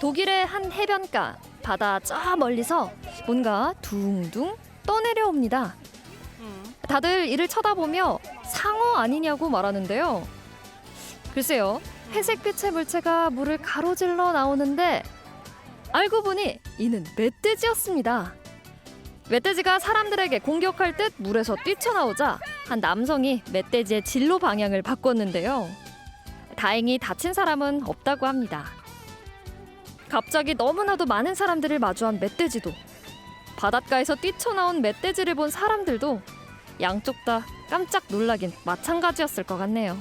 독일의 한 해변가 바다 저 멀리서 뭔가 둥둥 떠내려옵니다. 다들 이를 쳐다보며 상어 아니냐고 말하는데요. 글쎄요, 회색빛의 물체가 물을 가로질러 나오는데 알고 보니 이는 멧돼지였습니다. 멧돼지가 사람들에게 공격할 듯 물에서 뛰쳐나오자 한 남성이 멧돼지의 진로 방향을 바꿨는데요. 다행히 다친 사람은 없다고 합니다. 갑자기 너무나도 많은 사람들을 마주한 멧돼지도 바닷가에서 뛰쳐나온 멧돼지를 본 사람들도 양쪽 다 깜짝 놀라긴 마찬가지였을 것 같네요.